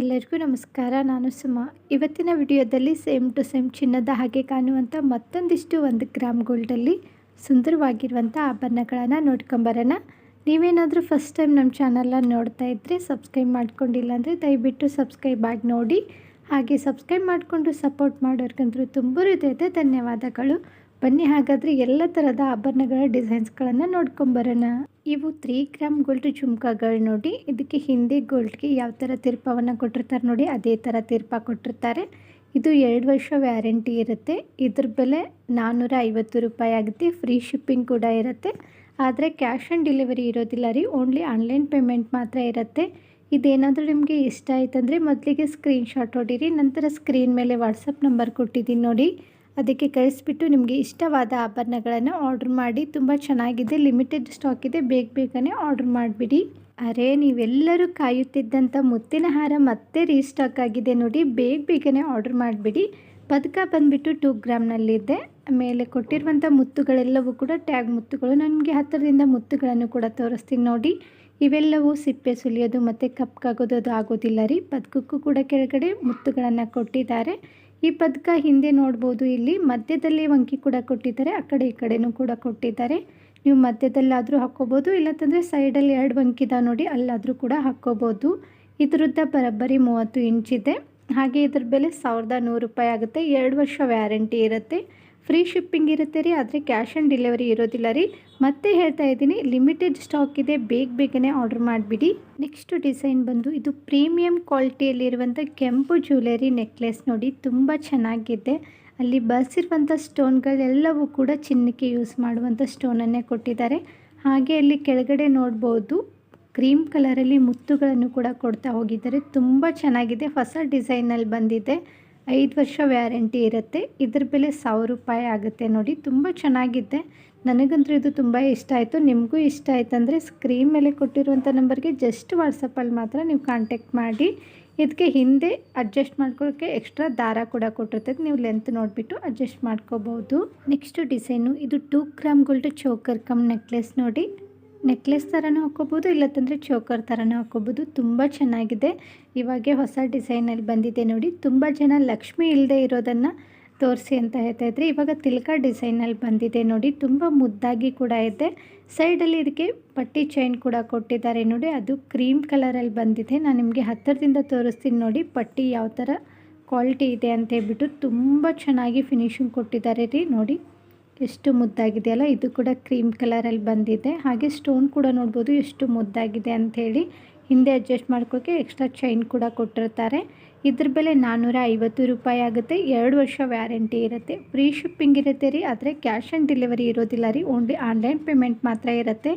ಎಲ್ಲರಿಗೂ ನಮಸ್ಕಾರ, ನಾನು ಸುಮಾ. ಇವತ್ತಿನ ವಿಡಿಯೋದಲ್ಲಿ ಸೇಮ್ ಟು ಸೇಮ್ ಚಿನ್ನದ ಹಾಗೆ ಕಾಣುವಂಥ ಮತ್ತೊಂದಿಷ್ಟು ಒಂದು ಗ್ರಾಮ್ ಗೋಲ್ಡಲ್ಲಿ ಸುಂದರವಾಗಿರುವಂಥ ಆಭರಣಗಳನ್ನು ನೋಡ್ಕೊಂಬರೋಣ ನೀವೇನಾದರೂ ಫಸ್ಟ್ ಟೈಮ್ ನಮ್ಮ ಚಾನಲ್ನ ನೋಡ್ತಾ ಇದ್ದರೆ ಸಬ್ಸ್ಕ್ರೈಬ್ ಮಾಡ್ಕೊಂಡಿಲ್ಲ ಅಂದರೆ ದಯವಿಟ್ಟು ಸಬ್ಸ್ಕ್ರೈಬ್ ಆಗಿ ನೋಡಿ. ಹಾಗೆ ಸಬ್ಸ್ಕ್ರೈಬ್ ಮಾಡಿಕೊಂಡು ಸಪೋರ್ಟ್ ಮಾಡೋರ್ಗಂತೂ ತುಂಬ ಹೃದಯದ ಧನ್ಯವಾದಗಳು. ಬನ್ನಿ ಹಾಗಾದರೆ ಎಲ್ಲ ಥರದ ಆಭರಣಗಳ ಡಿಸೈನ್ಸ್ಗಳನ್ನು ನೋಡ್ಕೊಂಬರೋಣ ಇವು ತ್ರೀ ಗ್ರಾಮ್ ಗೋಲ್ಡ್ ಜುಮ್ಕಾಗಳು ನೋಡಿ. ಇದಕ್ಕೆ ಹಿಂದೆ ಗೋಲ್ಡ್ಗೆ ಯಾವ ಥರ ತೀರ್ಪವನ್ನು ಕೊಟ್ಟಿರ್ತಾರೆ ನೋಡಿ. ಅದೇ ಥರ ತೀರ್ಪ ಕೊಟ್ಟಿರ್ತಾರೆ. ಇದು ಎರಡು ವರ್ಷ ವ್ಯಾರಂಟಿ ಇರುತ್ತೆ. ಇದ್ರ ಬೆಲೆ ನಾನ್ನೂರ ಐವತ್ತು ರೂಪಾಯಿ ಆಗುತ್ತೆ. ಫ್ರೀ ಶಿಪ್ಪಿಂಗ್ ಕೂಡ ಇರುತ್ತೆ. ಆದರೆ ಕ್ಯಾಶ್ ಆನ್ ಡೆಲಿವರಿ ಇರೋದಿಲ್ಲ ರೀ. ಓನ್ಲಿ ಆನ್ಲೈನ್ ಪೇಮೆಂಟ್ ಮಾತ್ರ ಇರುತ್ತೆ. ಇದೇನಾದರೂ ನಿಮಗೆ ಇಷ್ಟ ಆಯ್ತಂದರೆ ಮೊದಲಿಗೆ ಸ್ಕ್ರೀನ್ಶಾಟ್ ಹೊಡೀರಿ. ನಂತರ ಸ್ಕ್ರೀನ್ ಮೇಲೆ ವಾಟ್ಸಪ್ ನಂಬರ್ ಕೊಟ್ಟಿದ್ದೀನಿ ನೋಡಿ. ಅದಕ್ಕೆ ಕಳಿಸ್ಬಿಟ್ಟು ನಿಮಗೆ ಇಷ್ಟವಾದ ಆಭರಣಗಳನ್ನು ಆರ್ಡ್ರ್ ಮಾಡಿ. ತುಂಬ ಚೆನ್ನಾಗಿದೆ ಲಿಮಿಟೆಡ್ ಸ್ಟಾಕ್ ಇದೆ, ಬೇಗ ಬೇಗನೆ ಆರ್ಡ್ರ್ ಮಾಡಿಬಿಡಿ. ಅರೆ, ನೀವೆಲ್ಲರೂ ಕಾಯುತ್ತಿದ್ದಂಥ ಮುತ್ತಿನ ಹಾರ ಮತ್ತೆ ರೀಸ್ಟಾಕ್ ಆಗಿದೆ ನೋಡಿ, ಬೇಗ ಬೇಗನೆ ಆರ್ಡ್ರ್ ಮಾಡಿಬಿಡಿ. ಪದಕ ಬಂದುಬಿಟ್ಟು ಟೂ ಗ್ರಾಮ್ನಲ್ಲಿದೆ ಆಮೇಲೆ ಕೊಟ್ಟಿರುವಂಥ ಮುತ್ತುಗಳೆಲ್ಲವೂ ಕೂಡ ಟ್ಯಾಗ್ ಮುತ್ತುಗಳು. ನನಗೆ ಹತ್ತಿರದಿಂದ ಮುತ್ತುಗಳನ್ನು ಕೂಡ ತೋರಿಸ್ತೀನಿ ನೋಡಿ. ಇವೆಲ್ಲವೂ ಸಿಪ್ಪೆ ಸುಲಿಯೋದು ಮತ್ತು ಕಪ್ಕಾಗೋದು ಅದು ಆಗೋದಿಲ್ಲ ರೀ. ಪದಕಕ್ಕೂ ಕೂಡ ಕೆಳಗಡೆ ಮುತ್ತುಗಳನ್ನು ಕೊಟ್ಟಿದ್ದಾರೆ. ಈ ಪದಕ ಹಿಂದೆ ನೋಡ್ಬೋದು. ಇಲ್ಲಿ ಮಧ್ಯದಲ್ಲಿ ಒಂಕಿ ಕೂಡ ಕೊಟ್ಟಿದ್ದಾರೆ, ಆ ಕಡೆ ಈ ಕಡೆನೂ ಕೂಡ ಕೊಟ್ಟಿದ್ದಾರೆ. ನೀವು ಮಧ್ಯದಲ್ಲಾದರೂ ಹಾಕ್ಕೋಬೋದು, ಇಲ್ಲಂತಂದರೆ ಸೈಡಲ್ಲಿ ಎರಡು ವಂಕಿದ ನೋಡಿ, ಅಲ್ಲಾದರೂ ಕೂಡ ಹಾಕ್ಕೋಬೋದು. ಇದರದ್ದ ಬರೋಬ್ಬರಿ ಮೂವತ್ತು ಇಂಚಿದೆ ಹಾಗೆ ಇದ್ರ ಬೆಲೆ ಸಾವಿರದ ನೂರು ರೂಪಾಯಿ ಆಗುತ್ತೆ. ಎರಡು ವರ್ಷ ವ್ಯಾರಂಟಿ ಇರುತ್ತೆ. ಫ್ರೀ ಶಿಪ್ಪಿಂಗ್ ಇರುತ್ತೆ ರೀ, ಆದರೆ ಕ್ಯಾಶ್ ಆನ್ ಡೆಲಿವರಿ ಇರೋದಿಲ್ಲ ರೀ. ಮತ್ತೆ ಹೇಳ್ತಾ ಇದ್ದೀನಿ, ಲಿಮಿಟೆಡ್ ಸ್ಟಾಕ್ ಇದೆ, ಬೇಗ ಬೇಗನೆ ಆರ್ಡರ್ ಮಾಡಿಬಿಡಿ. ನೆಕ್ಸ್ಟ್ ಡಿಸೈನ್ ಬಂದು, ಇದು ಪ್ರೀಮಿಯಂ ಕ್ವಾಲಿಟಿಯಲ್ಲಿರುವಂಥ ಕೆಂಪು ಜ್ಯುವೆಲರಿ ನೆಕ್ಲೆಸ್ ನೋಡಿ, ತುಂಬ ಚೆನ್ನಾಗಿದೆ. ಅಲ್ಲಿ ಬಳಸಿರುವಂಥ ಸ್ಟೋನ್ಗಳೆಲ್ಲವೂ ಕೂಡ ಚಿನ್ನಕ್ಕೆ ಯೂಸ್ ಮಾಡುವಂಥ ಸ್ಟೋನನ್ನೇ ಕೊಟ್ಟಿದ್ದಾರೆ. ಹಾಗೆ ಅಲ್ಲಿ ಕೆಳಗಡೆ ನೋಡ್ಬೋದು, ಕ್ರೀಮ್ ಕಲರಲ್ಲಿ ಮುತ್ತುಗಳನ್ನು ಕೂಡ ಕೊಡ್ತಾ ಹೋಗಿದ್ದಾರೆ. ತುಂಬ ಚೆನ್ನಾಗಿದೆ, ಹೊಸ ಡಿಸೈನಲ್ಲಿ ಬಂದಿದೆ. ಐದು ವರ್ಷ ವ್ಯಾರಂಟಿ ಇರುತ್ತೆ. ಇದ್ರ ಬೆಲೆ ಸಾವಿರ ರೂಪಾಯಿ ಆಗುತ್ತೆ ನೋಡಿ. ತುಂಬ ಚೆನ್ನಾಗಿದೆ. ನನಗಂತೂ ಇದು ತುಂಬ ಇಷ್ಟ ಆಯಿತು. ನಿಮಗೂ ಇಷ್ಟ ಆಯ್ತಂದರೆ ಸ್ಕ್ರೀನ್ ಮೇಲೆ ಕೊಟ್ಟಿರುವಂಥ ನಂಬರ್ಗೆ ಜಸ್ಟ್ ವಾಟ್ಸಪ್ಪಲ್ಲಿ ಮಾತ್ರ ನೀವು ಕಾಂಟ್ಯಾಕ್ಟ್ ಮಾಡಿ. ಇದಕ್ಕೆ ಹಿಂದೆ ಅಡ್ಜಸ್ಟ್ ಮಾಡ್ಕೊಳ್ಳೋಕ್ಕೆ ಎಕ್ಸ್ಟ್ರಾ ದಾರ ಕೂಡ ಕೊಟ್ಟಿರ್ತದೆ. ನೀವು ಲೆಂತ್ ನೋಡಿಬಿಟ್ಟು ಅಡ್ಜಸ್ಟ್ ಮಾಡ್ಕೋಬೋದು. ನೆಕ್ಸ್ಟು ಡಿಸೈನು ಇದು two gram gold choker cum necklace ನೋಡಿ. ನೆಕ್ಲೆಸ್ ಥರನೂ ಹಾಕ್ಕೋಬೋದು, ಇಲ್ಲತ್ತಂದರೆ ಚೋಕರ್ ಥರನೂ ಹಾಕ್ಕೋಬೋದು. ತುಂಬ ಚೆನ್ನಾಗಿದೆ. ಇವಾಗೆ ಹೊಸ ಡಿಸೈನಲ್ಲಿ ಬಂದಿದೆ ನೋಡಿ. ತುಂಬ ಜನ ಲಕ್ಷ್ಮಿ ಇಲ್ಲದೆ ಇರೋದನ್ನು ತೋರಿಸಿ ಅಂತ ಹೇಳ್ತಾ ಇದ್ರಿ ಇವಾಗ ತಿಲ್ಕ ಡಿಸೈನಲ್ಲಿ ಬಂದಿದೆ ನೋಡಿ. ತುಂಬ ಮುದ್ದಾಗಿ ಕೂಡ ಇದೆ ಸೈಡಲ್ಲಿ ಇದಕ್ಕೆ ಪಟ್ಟಿ ಚೈನ್ ಕೂಡ ಕೊಟ್ಟಿದ್ದಾರೆ ನೋಡಿ. ಅದು ಕ್ರೀಮ್ ಕಲರಲ್ಲಿ ಬಂದಿದೆ. ನಾನು ನಿಮಗೆ ಹತ್ತಿರದಿಂದ ತೋರಿಸ್ತೀನಿ ನೋಡಿ. ಪಟ್ಟಿ ಯಾವ ಥರ ಕ್ವಾಲಿಟಿ ಇದೆ ಅಂತ ಹೇಳ್ಬಿಟ್ಟು ತುಂಬ ಚೆನ್ನಾಗಿ ಫಿನಿಶಿಂಗ್ ಕೊಟ್ಟಿದ್ದಾರೆ ರೀ ನೋಡಿ. ಎಷ್ಟು ಮುದ್ದಾಗಿದೆ ಅಲ್ಲ ಇದು ಕೂಡ ಕ್ರೀಮ್ ಕಲರಲ್ಲಿ ಬಂದಿದೆ. ಹಾಗೆ ಸ್ಟೋನ್ ಕೂಡ ನೋಡ್ಬೋದು ಎಷ್ಟು ಮುದ್ದಾಗಿದೆ ಅಂಥೇಳಿ. ಹಿಂದೆ ಅಡ್ಜಸ್ಟ್ ಮಾಡ್ಕೊಳ್ಳೋಕ್ಕೆ ಎಕ್ಸ್ಟ್ರಾ ಚೈನ್ ಕೂಡ ಕೊಟ್ಟಿರ್ತಾರೆ. ಇದ್ರ ಬೆಲೆ ನಾನ್ನೂರ ಐವತ್ತು ರೂಪಾಯಿ ಆಗುತ್ತೆ. ಎರಡು ವರ್ಷ ವ್ಯಾರಂಟಿ ಇರುತ್ತೆ. ಫ್ರೀ ಶಿಪ್ಪಿಂಗ್ ಇರುತ್ತೆ ರೀ, ಆದರೆ ಕ್ಯಾಶ್ ಆನ್ ಡೆಲಿವರಿ ಇರೋದಿಲ್ಲ ರೀ. ಓನ್ಲಿ ಆನ್ಲೈನ್ ಪೇಮೆಂಟ್ ಮಾತ್ರ ಇರುತ್ತೆ.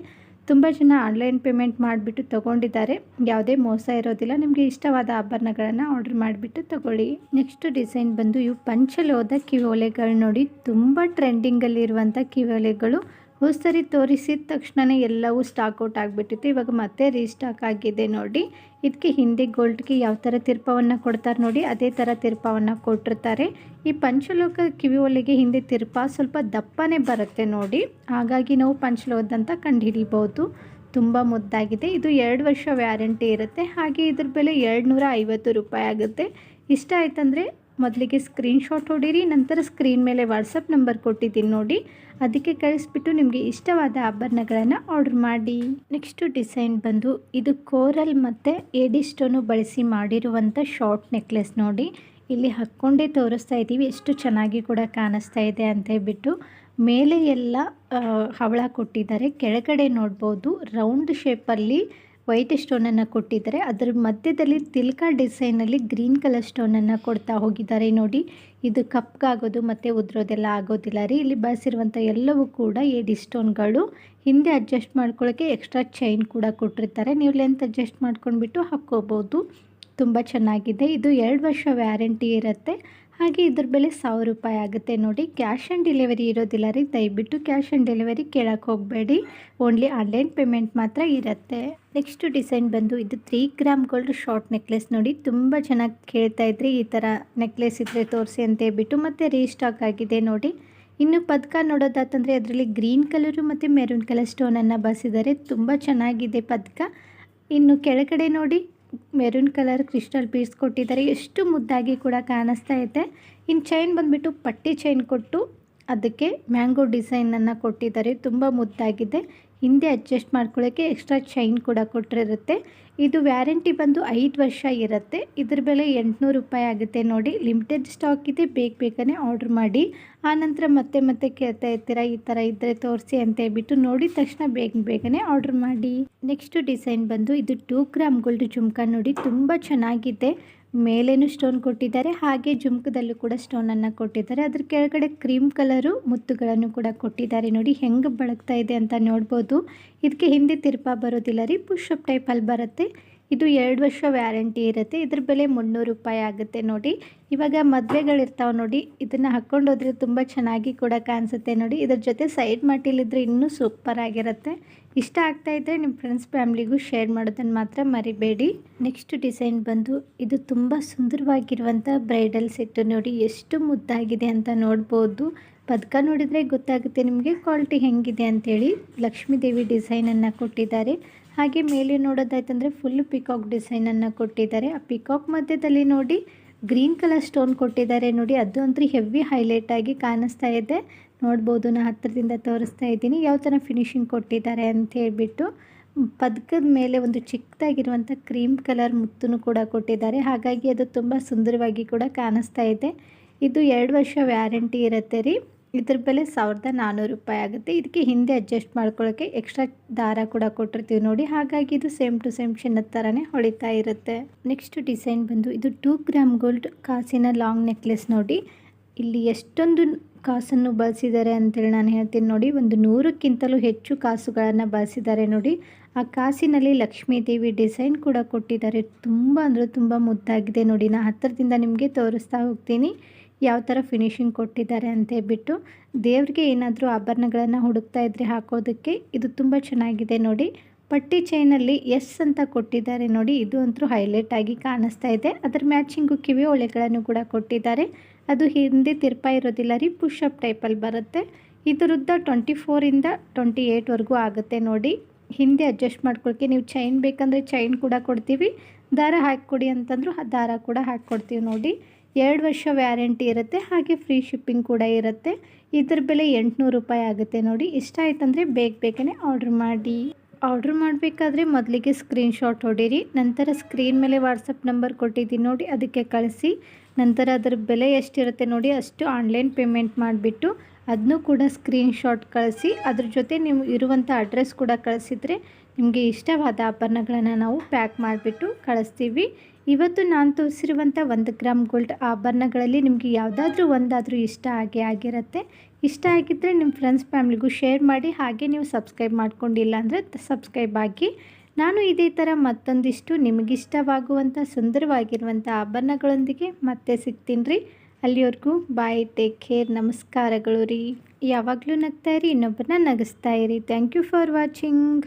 ತುಂಬ ಜನ ಆನ್ಲೈನ್ ಪೇಮೆಂಟ್ ಮಾಡಿಬಿಟ್ಟು ತೊಗೊಂಡಿದ್ದಾರೆ. ಯಾವುದೇ ಮೋಸ ಇರೋದಿಲ್ಲ. ನಿಮಗೆ ಇಷ್ಟವಾದ ಆಭರಣಗಳನ್ನು ಆರ್ಡರ್ ಮಾಡಿಬಿಟ್ಟು ತೊಗೊಳ್ಳಿ. ನೆಕ್ಸ್ಟ್ ಡಿಸೈನ್ ಬಂದು ಇವು ಪಂಚಲೋದ ಕಿವೋಲೆಗಳು ನೋಡಿ. ತುಂಬ ಟ್ರೆಂಡಿಂಗಲ್ಲಿರುವಂಥ ಕಿವೋಲೆಗಳು ಹೋದ ಸರಿ ತೋರಿಸಿದ ತಕ್ಷಣವೇ ಎಲ್ಲವೂ ಸ್ಟಾಕ್ ಔಟ್ ಆಗಿಬಿಟ್ಟಿತ್ತು. ಇವಾಗ ಮತ್ತೆ ರೀಸ್ಟಾಕ್ ಆಗಿದೆ ನೋಡಿ. ಇದಕ್ಕೆ ಹಿಂದೆ ಗೋಲ್ಡ್ಗೆ ಯಾವ ಥರ ತಿರ್ಪವನ್ನು ಕೊಡ್ತಾರೆ ನೋಡಿ. ಅದೇ ಥರ ತಿರ್ಪವನ್ನು ಕೊಟ್ಟಿರ್ತಾರೆ. ಈ ಪಂಚಲೋಕ ಕಿವಿ ಒಲೆಗೆ ಹಿಂದೆ ತಿರ್ಪ ಸ್ವಲ್ಪ ದಪ್ಪನೇ ಬರುತ್ತೆ ನೋಡಿ. ಹಾಗಾಗಿ ನಾವು ಪಂಚಲೋದಂತ ಕಂಡುಹಿಡಿಬೋದು ತುಂಬ ಮುದ್ದಾಗಿದೆ. ಇದು ಎರಡು ವರ್ಷ ವ್ಯಾರಂಟಿ ಇರುತ್ತೆ. ಹಾಗೆ ಇದ್ರ ಬೆಲೆ ಎರಡು ನೂರ ಐವತ್ತು ರೂಪಾಯಿ ಆಗುತ್ತೆ. ಇಷ್ಟ ಆಯ್ತಂದರೆ ಮೊದಲಿಗೆ ಸ್ಕ್ರೀನ್ಶಾಟ್ ಹೊಡೀರಿ, ನಂತರ ಸ್ಕ್ರೀನ್ ಮೇಲೆ ವಾಟ್ಸಪ್ ನಂಬರ್ ಕೊಟ್ಟಿದ್ದೀನಿ ನೋಡಿ. ಅದಕ್ಕೆ ಕಳಿಸ್ಬಿಟ್ಟು ನಿಮಗೆ ಇಷ್ಟವಾದ ಆಭರಣಗಳನ್ನು ಆರ್ಡ್ರ್ ಮಾಡಿ. ನೆಕ್ಸ್ಟು ಡಿಸೈನ್ ಬಂದು ಇದು ಕೋರಲ್ ಮತ್ತು ಏಡಿ ಸ್ಟೋನು ಬಳಸಿ ಮಾಡಿರುವಂಥ ಶಾರ್ಟ್ ನೆಕ್ಲೆಸ್ ನೋಡಿ. ಇಲ್ಲಿ ಹಾಕ್ಕೊಂಡೇ ತೋರಿಸ್ತಾ ಇದ್ದೀವಿ, ಎಷ್ಟು ಚೆನ್ನಾಗಿ ಕೂಡ ಕಾಣಿಸ್ತಾ ಇದೆ ಅಂತ ಹೇಳ್ಬಿಟ್ಟು. ಮೇಲೆ ಎಲ್ಲ ಹವಳ ಕೊಟ್ಟಿದ್ದಾರೆ. ಕೆಳಗಡೆ ನೋಡ್ಬೋದು ರೌಂಡ್ ಶೇಪಲ್ಲಿ ವೈಟ್ ಸ್ಟೋನನ್ನು ಕೊಟ್ಟಿದ್ದಾರೆ. ಅದರ ಮಧ್ಯದಲ್ಲಿ ತಿಲ್ಕ ಡಿಸೈನಲ್ಲಿ ಗ್ರೀನ್ ಕಲರ್ ಸ್ಟೋನನ್ನು ಕೊಡ್ತಾ ಹೋಗಿದ್ದಾರೆ. ನೋಡಿ, ಇದು ಕಪ್ಗಾಗೋದು ಮತ್ತು ಉದ್ರೋದೆಲ್ಲ ಆಗೋದಿಲ್ಲ ರೀ. ಇಲ್ಲಿ ಬಳಸಿರುವಂಥ ಎಲ್ಲವೂ ಕೂಡ ಏಡಿ ಸ್ಟೋನ್ಗಳು. ಹಿಂದೆ ಅಡ್ಜಸ್ಟ್ ಮಾಡ್ಕೊಳ್ಳೋಕ್ಕೆ ಎಕ್ಸ್ಟ್ರಾ ಚೈನ್ ಕೂಡ ಕೊಟ್ಟಿರ್ತಾರೆ. ನೀವು ಲೆಂತ್ ಅಡ್ಜಸ್ಟ್ ಮಾಡ್ಕೊಂಡ್ಬಿಟ್ಟು ಹಾಕ್ಕೋಬೋದು. ತುಂಬ ಚೆನ್ನಾಗಿದೆ. ಇದು ಎರಡು ವರ್ಷ ವ್ಯಾರಂಟಿ ಇರುತ್ತೆ. ಹಾಗೆ ಇದ್ರ ಬೆಲೆ ಸಾವಿರ ರೂಪಾಯಿ ಆಗುತ್ತೆ ನೋಡಿ. ಕ್ಯಾಶ್ ಆನ್ ಡೆಲಿವರಿ ಇರೋದಿಲ್ಲ ರೀ. ದಯವಿಟ್ಟು ಕ್ಯಾಶ್ ಆನ್ ಡೆಲಿವರಿ ಕೇಳಕ್ಕೆ ಹೋಗಬೇಡಿ. ಓನ್ಲಿ ಆನ್ಲೈನ್ ಪೇಮೆಂಟ್ ಮಾತ್ರ ಇರುತ್ತೆ. ನೆಕ್ಸ್ಟ್ ಡಿಸೈನ್ ಬಂದು ಇದು three gram gold short necklace ನೋಡಿ. ತುಂಬ ಚೆನ್ನಾಗಿ ಕೇಳ್ತಾ ಇದ್ರಿ. ಈ ಥರ ನೆಕ್ಲೆಸ್ ಇದ್ದರೆ ತೋರಿಸಿ ಅಂತ ಹೇಳ್ಬಿಟ್ಟು ಮತ್ತು ರೀಸ್ಟಾಕ್ ಆಗಿದೆ ನೋಡಿ. ಇನ್ನು ಪದಕ ನೋಡೋದಾತಂದರೆ ಅದರಲ್ಲಿ ಗ್ರೀನ್ ಕಲರು ಮತ್ತು ಮೆರೂನ್ ಕಲರ್ ಸ್ಟೋನನ್ನು ಬಸಿದ್ದಾರೆ ತುಂಬ ಚೆನ್ನಾಗಿದೆ ಪದಕ. ಇನ್ನು ಕೆಳಗಡೆ ನೋಡಿ. ಮೆರೂನ್ ಕಲರ್ ಕ್ರಿಸ್ಟಲ್ ಪೀಸ್ ಕೊಟ್ಟಿದ್ದಾರೆ. ಎಷ್ಟು ಮುದ್ದಾಗಿ ಕೂಡ ಕಾಣಿಸ್ತಾ ಇದೆ. ಇನ್ನು ಚೈನ್ ಬಂದುಬಿಟ್ಟು ಪಟ್ಟಿ ಚೈನ್ ಕೊಟ್ಟು ಅದಕ್ಕೆ ಮ್ಯಾಂಗೋ ಡಿಸೈನನ್ನು ಕೊಟ್ಟಿದ್ದಾರೆ. ತುಂಬ ಮುದ್ದಾಗಿದೆ. ಹಿಂದೆ ಅಡ್ಜಸ್ಟ್ ಮಾಡ್ಕೊಳ್ಳೋಕ್ಕೆ ಎಕ್ಸ್ಟ್ರಾ ಚೈನ್ ಕೂಡ ಕೊಟ್ಟಿರುತ್ತೆ. ಇದು ವ್ಯಾರಂಟಿ ಬಂದು ಐದು ವರ್ಷ ಇರುತ್ತೆ. ಇದ್ರ ಬೆಲೆ ಎಂಟುನೂರು ರೂಪಾಯಿ ಆಗುತ್ತೆ ನೋಡಿ. ಲಿಮಿಟೆಡ್ ಸ್ಟಾಕ್ ಇದೆ. ಬೇಗ ಬೇಗನೆ ಆರ್ಡ್ರ್ ಮಾಡಿ. ಆನಂತರ ಮತ್ತೆ ಮತ್ತೆ ಕೇಳ್ತಾ ಇರ್ತೀರಾ, ಈ ಥರ ಇದ್ದರೆ ತೋರಿಸಿ ಅಂತ ಹೇಳ್ಬಿಟ್ಟು ನೋಡಿದ ತಕ್ಷಣ ಬೇಗ ಬೇಗನೆ ಆರ್ಡ್ರ್ ಮಾಡಿ. ನೆಕ್ಸ್ಟ್ ಡಿಸೈನ್ ಬಂದು ಇದು ಟೂ ಗ್ರಾಮ್ ಗೋಲ್ಡ್ ಜುಮ್ಕ ನೋಡಿ. ತುಂಬ ಚೆನ್ನಾಗಿದೆ. ಮೇಲೇನು ಸ್ಟೋನ್ ಕೊಟ್ಟಿದ್ದಾರೆ, ಹಾಗೆ ಜುಮ್ಕದಲ್ಲೂ ಕೂಡ ಸ್ಟೋನನ್ನು ಕೊಟ್ಟಿದ್ದಾರೆ. ಅದ್ರ ಕೆಳಗಡೆ ಕ್ರೀಮ್ ಕಲರು ಮುತ್ತುಗಳನ್ನು ಕೂಡ ಕೊಟ್ಟಿದ್ದಾರೆ. ನೋಡಿ, ಹೆಂಗೆ ಬಳಗ್ತಾ ಇದೆ ಅಂತ ನೋಡ್ಬೋದು. ಇದಕ್ಕೆ ಹಿಂದೆ ತಿರ್ಪಾ ಬರೋದಿಲ್ಲ ರೀ ಪುಷಪ್ ಟೈಪಲ್ಲಿ ಬರುತ್ತೆ. ಇದು ಎರಡು ವರ್ಷ ವ್ಯಾರಂಟಿ ಇರುತ್ತೆ. ಇದ್ರ ಬೆಲೆ ಮುನ್ನೂರು ರೂಪಾಯಿ ಆಗುತ್ತೆ ನೋಡಿ. ಇವಾಗ ಮದುವೆಗಳಿರ್ತಾವೆ ನೋಡಿ, ಇದನ್ನು ಹಾಕ್ಕೊಂಡೋದ್ರೆ ತುಂಬ ಚೆನ್ನಾಗಿ ಕೂಡ ಕಾಣಿಸುತ್ತೆ ನೋಡಿ. ಇದ್ರ ಜೊತೆ ಸೈಡ್ ಮಟ್ಟಿಲಿದ್ರೆ ಇನ್ನೂ ಸೂಪರ್ ಆಗಿರುತ್ತೆ. ಇಷ್ಟ ಆಗ್ತಾ ಇದ್ದರೆ ನಿಮ್ಮ ಫ್ರೆಂಡ್ಸ್ ಫ್ಯಾಮ್ಲಿಗೂ ಶೇರ್ ಮಾಡೋದನ್ನು ಮಾತ್ರ ಮರಿಬೇಡಿ. ನೆಕ್ಸ್ಟ್ ಡಿಸೈನ್ ಬಂದು ಇದು ತುಂಬ ಸುಂದರವಾಗಿರುವಂಥ ಬ್ರೈಡಲ್ ಸೆಟ್ಟು ನೋಡಿ, ಎಷ್ಟು ಮುದ್ದಾಗಿದೆ ಅಂತ ನೋಡ್ಬೋದು. ಪದಕ ನೋಡಿದರೆ ಗೊತ್ತಾಗುತ್ತೆ ನಿಮಗೆ ಕ್ವಾಲಿಟಿ ಹೆಂಗಿದೆ ಅಂತೇಳಿ. ಲಕ್ಷ್ಮೀ ದೇವಿ ಡಿಸೈನನ್ನು ಕೊಟ್ಟಿದ್ದಾರೆ. ಹಾಗೆ ಮೇಲೆ ನೋಡೋದಾಯ್ತಂದರೆ ಫುಲ್ ಪಿಕಾಕ್ ಡಿಸೈನನ್ನು ಕೊಟ್ಟಿದ್ದಾರೆ. ಆ ಪಿಕಾಕ್ ಮಧ್ಯದಲ್ಲಿ ನೋಡಿ ಗ್ರೀನ್ ಕಲರ್ ಸ್ಟೋನ್ ಕೊಟ್ಟಿದ್ದಾರೆ ನೋಡಿ. ಅದು ಅಂತೂ ಹೆವಿ ಹೈಲೈಟ್ ಆಗಿ ಕಾಣಿಸ್ತಾ ಇದೆ. ನೋಡ್ಬೋದು ನಾನು ಹತ್ತಿರದಿಂದ ತೋರಿಸ್ತಾ ಇದ್ದೀನಿ. ಯಾವ ಥರ ಫಿನಿಶಿಂಗ್ ಕೊಟ್ಟಿದ್ದಾರೆ ಅಂತ ಹೇಳ್ಬಿಟ್ಟು, ಪದಕದ ಮೇಲೆ ಒಂದು ಚಿಕ್ಕದಾಗಿರುವಂಥ ಕ್ರೀಮ್ ಕಲರ್ ಮುತ್ತನ್ನು ಕೂಡ ಕೊಟ್ಟಿದ್ದಾರೆ. ಹಾಗಾಗಿ ಅದು ತುಂಬ ಸುಂದರವಾಗಿ ಕೂಡ ಕಾಣಿಸ್ತಾ ಇದೆ. ಇದು ಎರಡು ವರ್ಷ ವ್ಯಾರಂಟಿ ಇರುತ್ತೆ ರೀ. ಇದ್ರ ಬೆಲೆ ಸಾವಿರದ ನಾನ್ನೂರು ರೂಪಾಯಿ ಆಗುತ್ತೆ. ಇದಕ್ಕೆ ಹಿಂದೆ ಅಡ್ಜಸ್ಟ್ ಮಾಡ್ಕೊಳ್ಳೋಕ್ಕೆ ಎಕ್ಸ್ಟ್ರಾ ದಾರ ಕೂಡ ಕೊಟ್ಟಿರ್ತೀವಿ ನೋಡಿ. ಹಾಗಾಗಿ ಇದು ಸೇಮ್ ಟು ಸೇಮ್ ಚಿನ್ನದ ಥರನೇ ಹೊಳಿತಾ ಇರುತ್ತೆ. ನೆಕ್ಸ್ಟ್ ಡಿಸೈನ್ ಬಂದು, ಇದು ಟೂ ಗ್ರಾಮ್ ಗೋಲ್ಡ್ ಕಾಸಿನ ಲಾಂಗ್ ನೆಕ್ಲೆಸ್ ನೋಡಿ. ಇಲ್ಲಿ ಎಷ್ಟೊಂದು ಕಾಸನ್ನು ಬಳಸಿದ್ದಾರೆ ಅಂತೇಳಿ ನಾನು ಹೇಳ್ತೀನಿ ನೋಡಿ, ಒಂದು ನೂರಕ್ಕಿಂತಲೂ ಹೆಚ್ಚು ಕಾಸುಗಳನ್ನು ಬಳಸಿದ್ದಾರೆ ನೋಡಿ. ಆ ಕಾಸಿನಲ್ಲಿ ಲಕ್ಷ್ಮೀ ದೇವಿ ಡಿಸೈನ್ ಕೂಡ ಕೊಟ್ಟಿದ್ದಾರೆ. ತುಂಬ ಅಂದರೆ ತುಂಬ ಮುದ್ದಾಗಿದೆ ನೋಡಿ. ನಾನು ಹತ್ತಿರದಿಂದ ನಿಮಗೆ ತೋರಿಸ್ತಾ ಹೋಗ್ತೀನಿ, ಯಾವ ಥರ ಫಿನಿಶಿಂಗ್ ಕೊಟ್ಟಿದ್ದಾರೆ ಅಂತ ಹೇಳ್ಬಿಟ್ಟು. ದೇವ್ರಿಗೆ ಏನಾದರೂ ಆಭರಣಗಳನ್ನು ಹುಡುಕ್ತಾ ಇದ್ದರೆ ಹಾಕೋದಕ್ಕೆ ಇದು ತುಂಬ ಚೆನ್ನಾಗಿದೆ ನೋಡಿ. ಪಟ್ಟಿ ಚೈನಲ್ಲಿ ಎಸ್ ಅಂತ ಕೊಟ್ಟಿದ್ದಾರೆ ನೋಡಿ. ಇದು ಅಂತೂ ಹೈಲೈಟ್ ಆಗಿ ಕಾಣಿಸ್ತಾ ಇದೆ. ಅದರ ಮ್ಯಾಚಿಂಗು ಕಿವಿ ಒಳೆಗಳನ್ನು ಕೂಡ ಕೊಟ್ಟಿದ್ದಾರೆ. ಅದು ಹಿಂದೆ ತಿರ್ಪ ಇರೋದಿಲ್ಲ ರೀ ಪುಷಪ್ ಟೈಪಲ್ಲಿ ಬರುತ್ತೆ. ಇದರದ್ದ ಟ್ವೆಂಟಿ ಫೋರಿಂದ ಟ್ವೆಂಟಿ ಏಯ್ಟ್ವರೆಗೂ ಆಗುತ್ತೆ ನೋಡಿ. ಹಿಂದೆ ಅಡ್ಜಸ್ಟ್ ಮಾಡ್ಕೊಳಕ್ಕೆ ನೀವು ಚೈನ್ ಬೇಕಂದರೆ ಚೈನ್ ಕೂಡ ಕೊಡ್ತೀವಿ. ದಾರ ಹಾಕಿಕೊಡಿ ಅಂತಂದ್ರು ದಾರ ಕೂಡ ಹಾಕ್ಕೊಡ್ತೀವಿ ನೋಡಿ. ಎರಡು ವರ್ಷ ವ್ಯಾರಂಟಿ ಇರುತ್ತೆ, ಹಾಗೆ ಫ್ರೀ ಶಿಪ್ಪಿಂಗ್ ಕೂಡ ಇರುತ್ತೆ. ಇದ್ರ ಬೆಲೆ ಎಂಟುನೂರು ರೂಪಾಯಿ ಆಗುತ್ತೆ ನೋಡಿ. ಇಷ್ಟ ಆಯ್ತಂದರೆ ಬೇಗ ಬೇಗನೆ ಆರ್ಡ್ರ್ ಮಾಡಿ. ಆರ್ಡ್ರ್ ಮಾಡಬೇಕಾದ್ರೆ ಮೊದಲಿಗೆ ಸ್ಕ್ರೀನ್ಶಾಟ್ ಹೊಡೀರಿ. ನಂತರ ಸ್ಕ್ರೀನ್ ಮೇಲೆ ವಾಟ್ಸಪ್ ನಂಬರ್ ಕೊಟ್ಟಿದ್ದೀನಿ ನೋಡಿ, ಅದಕ್ಕೆ ಕಳಿಸಿ. ನಂತರ ಅದರ ಬೆಲೆ ಎಷ್ಟಿರುತ್ತೆ ನೋಡಿ, ಅಷ್ಟು ಆನ್ಲೈನ್ ಪೇಮೆಂಟ್ ಮಾಡಿಬಿಟ್ಟು ಅದನ್ನೂ ಕೂಡ ಸ್ಕ್ರೀನ್ಶಾಟ್ ಕಳಿಸಿ. ಅದ್ರ ಜೊತೆ ನೀವು ಇರುವಂಥ ಅಡ್ರೆಸ್ ಕೂಡ ಕಳಿಸಿದರೆ ನಿಮಗೆ ಇಷ್ಟವಾದ ಆಭರಣಗಳನ್ನು ನಾವು ಪ್ಯಾಕ್ ಮಾಡಿಬಿಟ್ಟು ಕಳಿಸ್ತೀವಿ. ಇವತ್ತು ನಾನು ತೋರಿಸಿರುವಂಥ ಒಂದು ಗ್ರಾಮ್ ಗೋಲ್ಡ್ ಆಭರಣಗಳಲ್ಲಿ ನಿಮಗೆ ಯಾವುದಾದ್ರೂ ಒಂದಾದರೂ ಇಷ್ಟ ಆಗೇ ಆಗಿರುತ್ತೆ. ಇಷ್ಟ ಆಗಿದ್ದರೆ ನಿಮ್ಮ ಫ್ರೆಂಡ್ಸ್ ಫ್ಯಾಮಿಲಿಗೂ ಶೇರ್ ಮಾಡಿ, ಹಾಗೆ ನೀವು ಸಬ್ಸ್ಕ್ರೈಬ್ ಮಾಡ್ಕೊಂಡಿಲ್ಲ ಅಂದರೆ ಸಬ್ಸ್ಕ್ರೈಬ್ ಆಗಿ. ನಾನು ಇದೇ ಥರ ಮತ್ತೊಂದಿಷ್ಟು ನಿಮಗಿಷ್ಟವಾಗುವಂಥ ಸುಂದರವಾಗಿರುವಂಥ ಆಭರಣಗಳೊಂದಿಗೆ ಮತ್ತೆ ಸಿಗ್ತೀನಿ ರೀ. ಅಲ್ಲಿವರೆಗೂ ಬಾಯ್ ಟೇಕ್ ಕೇರ್ ನಮಸ್ಕಾರಗಳು ರೀ. ಯಾವಾಗಲೂ ನಗ್ತಾ ಇರಿ, ಇನ್ನೊಬ್ಬರನ್ನ ನಗಿಸ್ತಾ ಇರಿ. Thank you for watching